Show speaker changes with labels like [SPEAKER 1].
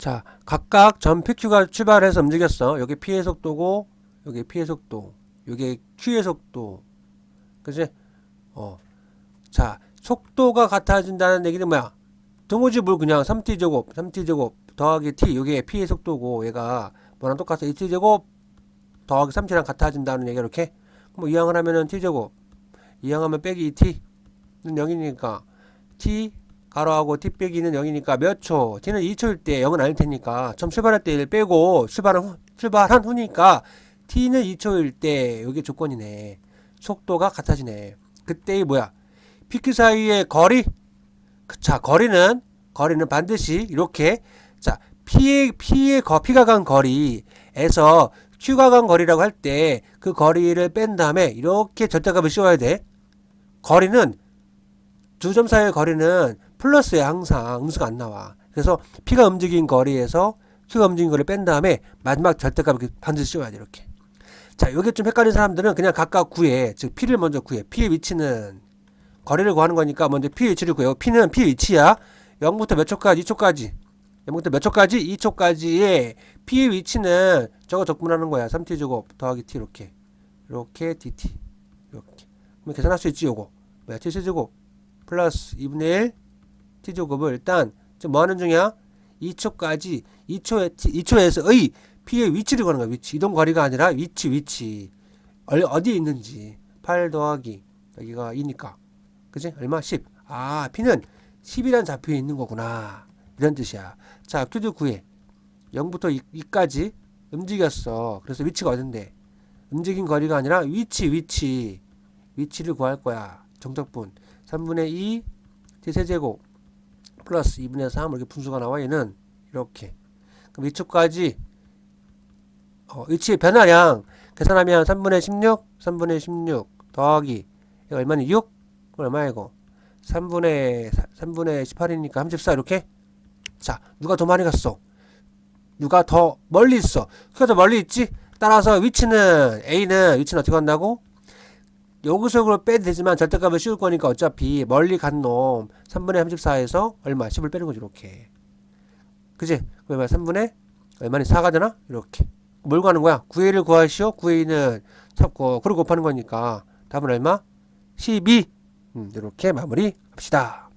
[SPEAKER 1] 자, 각각 전 PQ가 출발해서 움직였어. 여기 P의 속도고, 여기 P의 속도, 여기 Q의 속도. 그지? 어. 자, 속도가 같아진다는 얘기는 뭐야? 등호집을 그냥 3t제곱, 3t제곱 더하기 t, 이게 P의 속도고, 얘가 뭐랑 똑같아. 2t제곱 더하기 3t랑 같아진다는 얘기 이렇게. 뭐 이항을 하면은 t제곱, 이항하면 빼기 2t는 0이니까 t 가로하고 t 빼기는 0이니까 몇 초? t는 2초일 때 0은 아닐 테니까 처음 출발할 때 1 빼고 출발한 후, 출발한 후니까 t는 2초일 때 이게 조건이네. 속도가 같아지네. 그때 이 뭐야? PQ 사이의 거리? 그, 자, 거리는 거리는 반드시 이렇게 자, P의 P의 거 P가 간 거리에서 Q가 간 거리라고 할 때 그 거리를 뺀 다음에 이렇게 절대값을 씌워야 돼. 거리는 두 점 사이의 거리는 플러스에 항상 음수가 안 나와. 그래서 P가 움직인 거리에서 Q가 움직인 거리를 뺀 다음에 마지막 절대값을 반드시 씌워야 돼 이렇게. 자, 이게 좀 헷갈리는 사람들은 그냥 각각 구해. 즉 P를 먼저 구해. P의 위치는 거리를 구하는 거니까 먼저 P의 위치를 구해요. P는 P 위치야. 0부터 몇 초까지? 2초까지. 0부터 몇 초까지? 2초까지의 P의 위치는 저거 적분하는 거야. 3t 제곱 더하기 t 이렇게. 이렇게 dt. 이렇게. 그럼 계산할 수 있지, 요거. 뭐야? t 제곱 플러스 2분의 1 t 제곱을 일단 지금 뭐 하는 중이야? 2초까지 2초에 2초에서의 P의 위치를 구하는 거야. 위치. 이동 거리가 아니라 위치, 위치. 얼- 어디에 있는지. 8 더하기 여기가 2니까. 그지? 얼마? 10. 아, P는 10이란 좌표에 있는 거구나. 이런 뜻이야. 자, Q도 구해. 0부터 2, 까지 움직였어. 그래서 위치가 어딘데? 움직인 거리가 아니라 위치, 위치. 위치를 구할 거야. 정적분. 3분의 2 T세제곱 플러스 2분의 3 이렇게 분수가 나와 얘는 이렇게. 그럼 위치까지 어, 위치의 변화량 계산하면 3분의 16, 3분의 16 더하기 이거 얼마니? 6? 그럼 얼마야 이거? 3분의 3분의 18이니까 34 이렇게. 자, 누가 더 많이 갔어? 누가 더 멀리 있어? 그가 더 멀리 있지? 따라서 위치는 A는 위치는 어떻게 한다고? 여기서 그걸 빼도 되지만 절대값을 씌울 거니까 어차피 멀리 간 놈 3분의 34에서 얼마? 10을 빼는 거지 이렇게. 그지? 그러면 3분의 얼마니? 4가 되나? 이렇게. 뭘 구하는 거야? 9A를 구하시오. 9A는 잡고 그걸 곱하는 거니까 답은 얼마? 12. 음, 이렇게 마무리 합시다.